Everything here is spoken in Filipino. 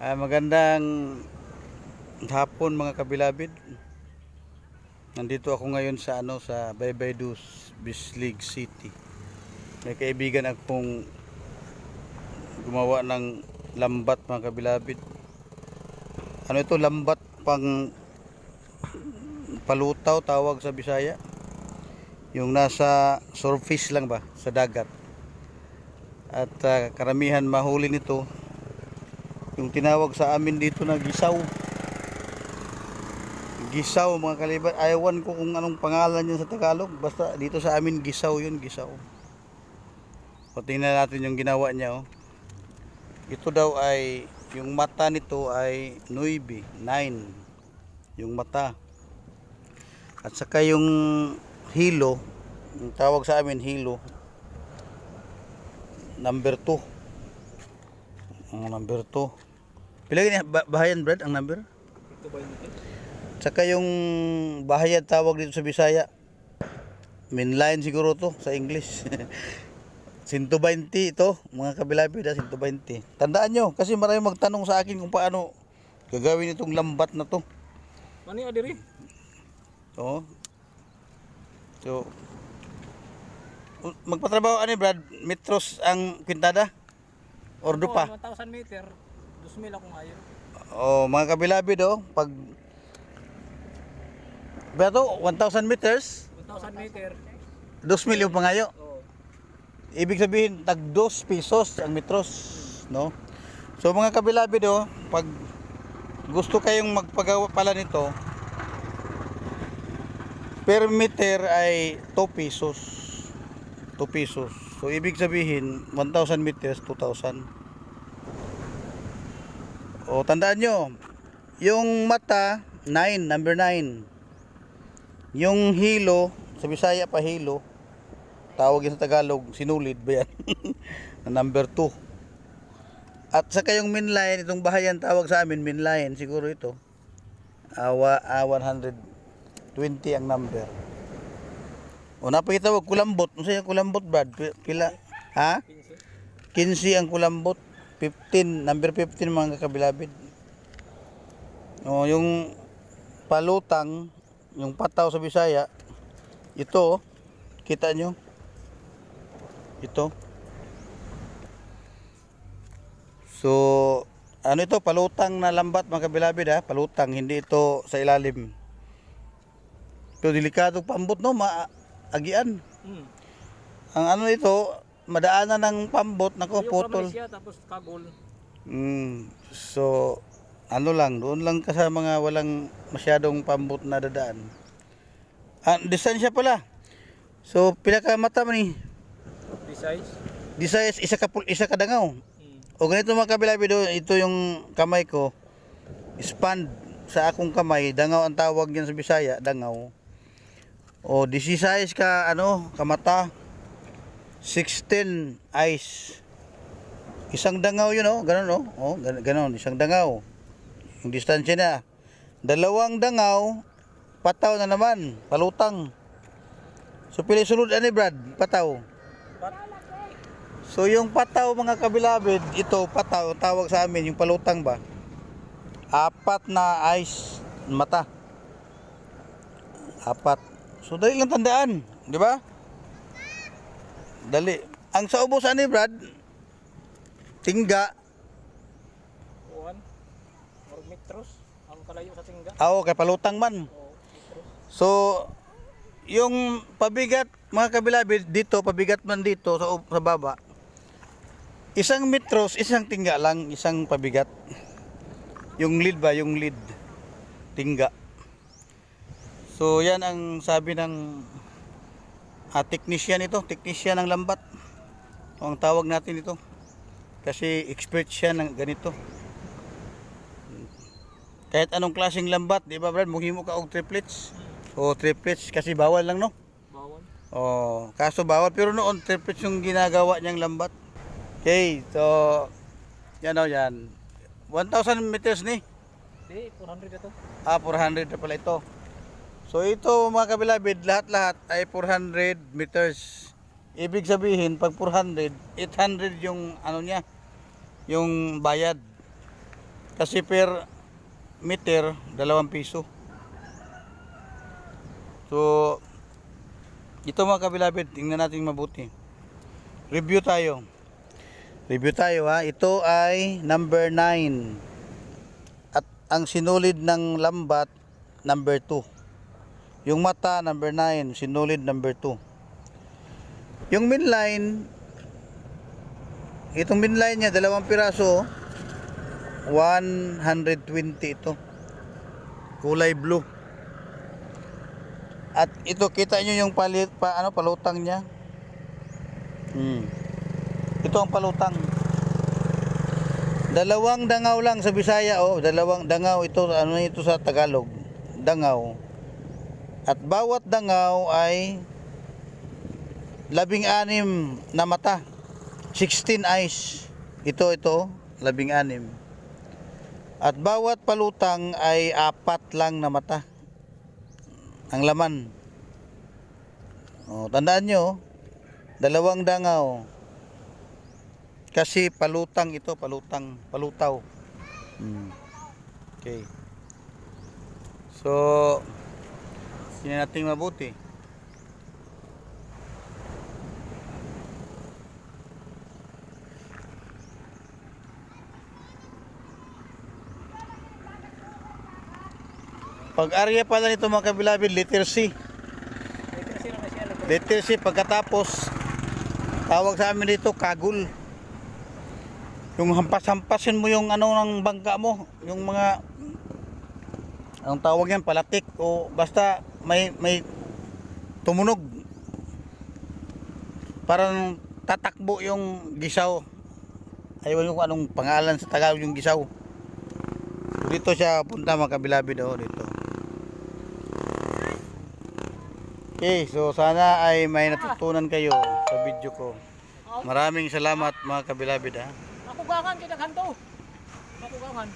Ah, magandang hapon mga kabilabid. Nandito ako ngayon sa ano sa Baybaydus Bislig City. May kaibigan akong gumawa ng lambat mga kabilabid. Ano ito lambat pang palutaw tawag sa Bisaya. Yung nasa surface lang ba sa dagat. At ah, karamihan mahuli nito yung tinawag sa amin dito na gisaw. Gisaw mga kalibat. Ayawan ko kung anong pangalan niya sa Tagalog. Basta dito sa amin gisaw yun, gisaw. O tingnan natin yung ginawa niya. Oh. Ito daw ay, yung mata nito ay 9, 9. Yung mata. At saka yung hilo, yung tawag sa amin hilo, number 2. Ang number 2. Pila gani ba- bahayan Brad ang number? Ito ba yun? Tsaka yung bahayan tawag dito sa Bisaya. Mainline siguro to sa English. 120 ito, mga kabilabid ah, 120. Tandaan nyo, kasi marami magtanong sa akin kung paano gagawin itong lambat na to. Ano yung adiri? Oo. So, magpatrabaho ani Brad, metros ang kwintada? Or pa? 1,000 meter. 2,000 ako ngayon. Oh, mga kabilabid oh, pag Beto, 1,000 meters, 1,000 meter. 2 yung pangayo. Oo. Ibig sabihin, tag 2 pesos ang metros, no? So mga kabilabid oh, pag gusto kayong magpagawa pala nito, per meter ay 2 pesos. 2 pesos. So ibig sabihin, 1,000 meters, 2,000. O tandaan nyo, yung mata, 9, number 9. Yung hilo, sa Bisaya pa hilo, tawag yun sa Tagalog, sinulid ba yan? Number 2. At saka yung mainline, itong bahayan tawag sa amin, mainline, siguro ito. Awa, ah, 120 ang number. O napakita wag kulambot. Ano sa'yo kulambot, Brad? Pi- Pila? Ha? 15. 15 ang kulambot. 15, number 15 mga kabilabid. O, yung palutang, yung pataw sa Bisaya, ito, kita nyo? Ito. So, ano ito? Palutang na lambat mga kabilabid ha? Palutang, hindi ito sa ilalim. Pero delikado pambot no, maagian. Hmm. Ang ano ito, madaanan ng pambot, nako, putol. Malaysia, tapos Kagol. Mm, so, ano lang, doon lang ka sa mga walang masyadong pambot na dadaan. Ah, distansya pala. So, pila ka mata man ni? Precise. Di sa isa ka pul- isa ka dangaw. Hmm. O ganito mga kabilabido, ito yung kamay ko. Expand sa akong kamay, dangaw ang tawag yan sa Bisaya, dangaw. O 16 ka ano, kamata. 16 eyes. Isang dangaw yun oh, ganun oh. Oh, gan- ganun, isang dangaw. Yung distansya na. Dalawang dangaw, pataw na naman, palutang. So pili sulod ani Brad, pataw. Pat. So yung pataw mga kabilabid, ito pataw, tawag sa amin, yung palutang ba? Apat na eyes, mata. Apat. So dali lang tandaan, di ba? Dali. Ang sa ubos ani Brad, tingga, Kuhan. Or metros. Ang kalayo sa tingga. aw kay palutang man. Oo. Metros. So yung pabigat mga kabilabid dito, pabigat man dito sa, sa baba. Isang metros, isang tingga lang, isang pabigat. Yung lead ba, yung lead. Tingga. So yan ang sabi ng ah, technician ito, technician ng lambat. Ito ang tawag natin ito. Kasi expert siya ng ganito. Kahit anong klaseng lambat, di ba Brad, muhimo ka og triplets. O triplets kasi bawal lang no. Bawal. Oh, kaso bawal pero noon triplets yung ginagawa niyang lambat. Okay, so yan o yan. 1,000 meters ni. Di, 400 ito. Ah, 400 na pala ito. So ito mga kabilabid, lahat-lahat ay 400 meters. Ibig sabihin, pag 400, 800 yung ano niya, yung bayad. Kasi per meter, dalawang piso. So, ito mga kabilabid, tingnan natin mabuti. Review tayo. Review tayo ha. Ito ay number 9. At ang sinulid ng lambat, number 2. Yung mata, number 9. Sinulid, number 2. Yung midline, itong midline niya, dalawang piraso, 120 ito. Kulay blue. At ito kita nyo yung palit pa ano palutang niya. Hmm. Ito ang palutang. Dalawang dangaw lang sa Bisaya oh, dalawang dangaw ito ano ito sa Tagalog. Dangaw. At bawat dangaw ay labing anim na mata. 16 eyes. Ito ito, labing anim. At bawat palutang ay apat lang na mata. Ang laman. O, tandaan nyo, dalawang dangaw. Kasi palutang ito, palutang, palutaw. Hmm. Okay. So, hindi natin mabuti. Pag area pala nito mga kabilabid, letter C. Letter C pagkatapos tawag sa amin dito kagul. Yung hampas-hampasin mo yung ano ng bangka mo, yung mga ang tawag yan palatik o basta may may tumunog. Parang tatakbo yung gisaw. Ayaw ko kung anong pangalan sa Tagalog yung gisaw. Dito siya punta mga kabilabid oh, dito. Okay, so sana ay may natutunan kayo sa video ko. Maraming salamat mga kabilabid ha. Ako gakan kita kanto. Ako gakan.